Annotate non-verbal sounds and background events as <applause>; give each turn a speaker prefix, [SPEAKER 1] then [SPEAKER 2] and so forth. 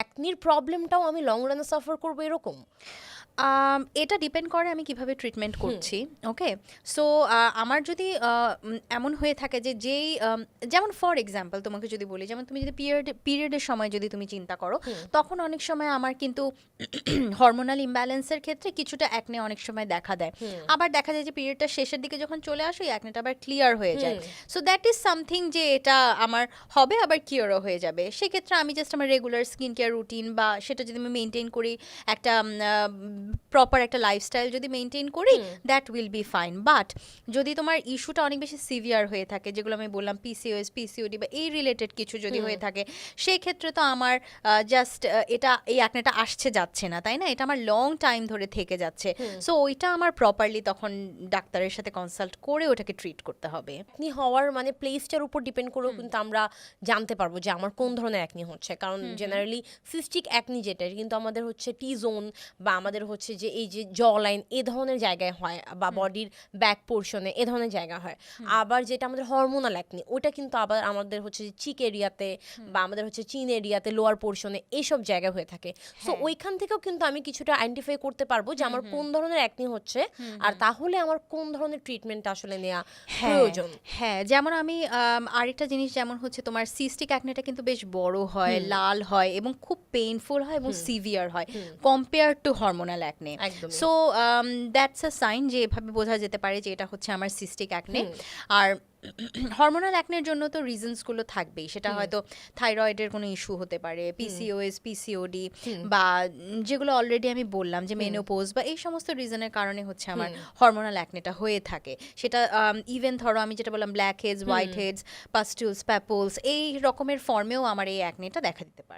[SPEAKER 1] অ্যাকনির প্রবলেমটাও আমি লং রানে সাফার করব এরকম?
[SPEAKER 2] এটা ডিপেন্ড করে আমি কীভাবে ট্রিটমেন্ট করছি ওকে সো আমার যদি এমন হয়ে থাকে যে যেই যেমন ফর এক্সাম্পল তোমাকে যদি বলি যেমন তুমি যদি পিরিয়ড পিরিয়ডের সময় যদি তুমি চিন্তা করো তখন অনেক সময় আমার কিন্তু হরমোনাল ইমব্যালেন্সের ক্ষেত্রে কিছুটা অ্যাকনে অনেক সময় দেখা দেয়। আবার দেখা যায় যে পিরিয়ডটা শেষের দিকে যখন চলে আসে ওই অ্যাকনেটা আবার ক্লিয়ার হয়ে যায়। সো দ্যাট ইজ সামথিং যে এটা আমার হবে আবার কিওরও হয়ে যাবে। সেক্ষেত্রে আমি জাস্ট আমার রেগুলার স্কিন কেয়ার রুটিন বা সেটা যদি আমি মেনটেন করি একটা প্রপার একটা লাইফস্টাইল যদি মেনটেন করি that will be fine but যদি তোমার ইস্যুটা অনেক বেশি সিভিয়ার হয়ে থাকে যেগুলো আমি বললাম পিসিওএস পিসিওডি বা এই রিলেটেড কিছু যদি হয়ে থাকে সেই ক্ষেত্রে তো আমার জাস্ট এটা এই অ্যাকনেটা আসছে যাচ্ছে না তাই না? এটা আমার লং টাইম ধরে থেকে যাচ্ছে। সো ওইটা আমার প্রপারলি তখন ডাক্তারের সাথে কনসাল্ট করে ওটাকে ট্রিট করতে হবে।
[SPEAKER 1] অ্যাকনি হওয়ার মানে প্লেসটার উপর ডিপেন্ড করেও কিন্তু আমরা জানতে পারব যে আমার কোন ধরনের অ্যাকনি হচ্ছে। কারণ জেনারেলি সিস্টিক অ্যাকনি যেটা কিন্তু আমাদের হচ্ছে টি জোন বা আমাদের হচ্ছে যে এই যে জ লাইন এ ধরনের জায়গায় হয় বা বডির ব্যাক পোর্শনে এ ধরনের জায়গা হয়। আবার যেটা আমাদের হরমোনাল অ্যাকনি ওটা কিন্তু আবার আমাদের হচ্ছে যে চিক এরিয়াতে বা আমাদের হচ্ছে চিন এরিয়াতে লোয়ার পোর্শনে এইসব জায়গায় হয়ে থাকে। সো ওইখান থেকেও কিন্তু আমি কিছুটা আইডেন্টিফাই করতে পারব যে আমার কোন ধরনের অ্যাকনি হচ্ছে আর তাহলে আমার কোন ধরনের ট্রিটমেন্ট আসলে নেওয়া প্রয়োজন।
[SPEAKER 2] হ্যাঁ যেমন আমি আম, আরেকটা জিনিস যেমন হচ্ছে তোমার সিস্টিক অ্যাকনেটা কিন্তু বেশ বড় হয় লাল হয় এবং খুব পেইনফুল হয় এবং সিভিয়ার হয়। Compare to hormonal acne so that's a sign যে এভাবে বোঝা যেতে পারে যে এটা হচ্ছে আমার সিস্টিক অ্যাকনে আর <clears throat> হরমোনাল অ্যাকনের জন্য তো রিজনসগুলো থাকবেই। সেটা হয়তো থাইরয়েডের কোনো ইস্যু হতে পারে পিসিওএস পিসিওডি বা যেগুলো অলরেডি আমি বললাম যে মেনোপোজ বা এই সমস্ত রিজনের কারণে হচ্ছে আমার হরমোনাল অ্যাকনেটা হয়ে থাকে। সেটা ইভেন ধরো আমি যেটা বললাম black heads white heads pustules papules এই রকমের ফর্মেও আমার এই অ্যাকনেটা দেখা দিতে পারে।